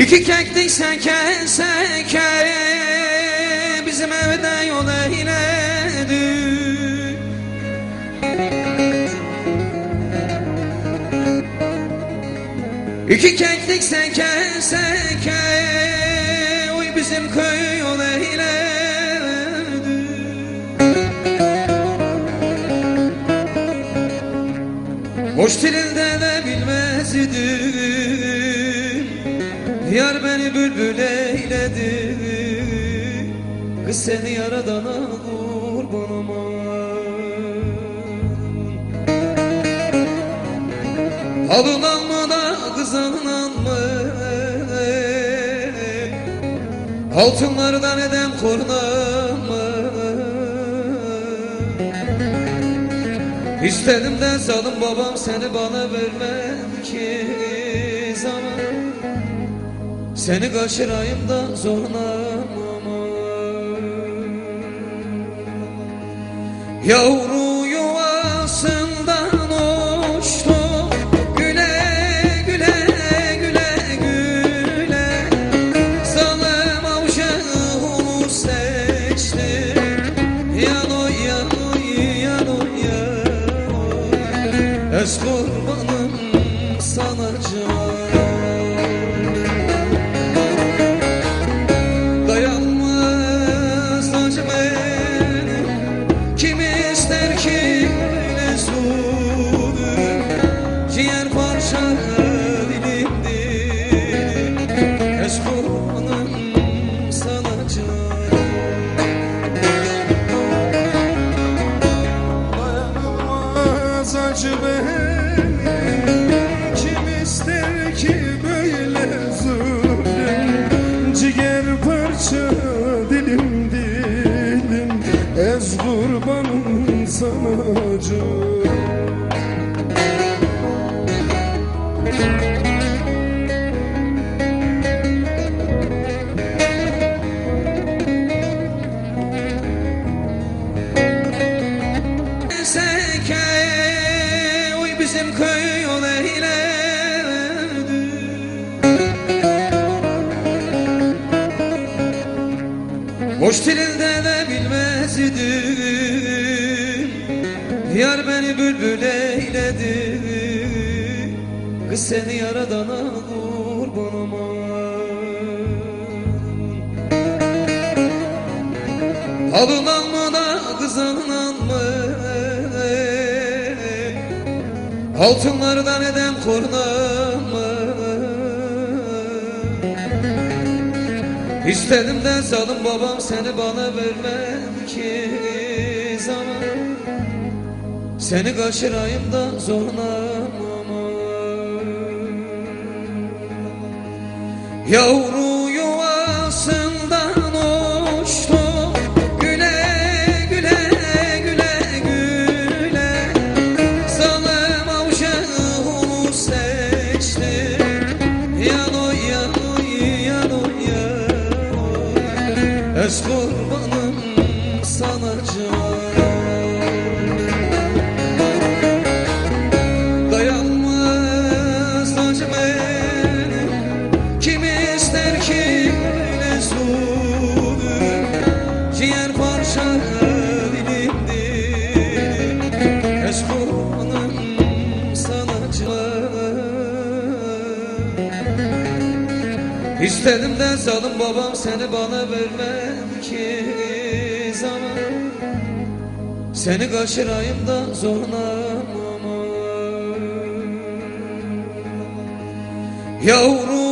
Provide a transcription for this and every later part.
İki keklik seke seke Bizim evde yol eyledi İki keklik seke seke Oy bizim köy yol eyledi Boş dilinde de bilmez idim Yar beni bülbül eyledi. Kız seni yaradana kurban Alın alma da kızın alma Altınlardan eden kornama İstedim de zalim babam seni bana vermedi ki zaman Seni kaçırayım da zorlamama Yavru yuvasından uçtu Güle güle güle güle. Zalim avşağı onu seçti Yanoy yanoy yanoy yanoy. Ez beni Kim ister ki böyle zulüm? Ciğer parça dilim dilim. Ez kurbanım sana can Boş dilinde de bilmez idim. Yar beni bülbül eyledi. Kız seni yaradana kurban aman Alın alma da kızın alma. Altınlardan eden kornama İstedim de zalim babam seni bana vermedi ki zaman. Seni kaçırayım da zorlamama Yavru Ez İstedim de zalim babam seni bana vermedi ki zaman. Seni kaçırayım da zorlamama Yavru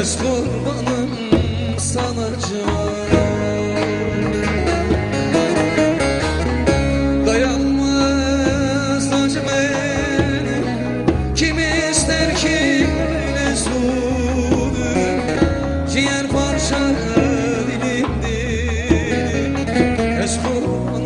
Ez kurbanım sana Kim ister ki ne zulüm? Ciğer parça dilimdir. Ez kurbanım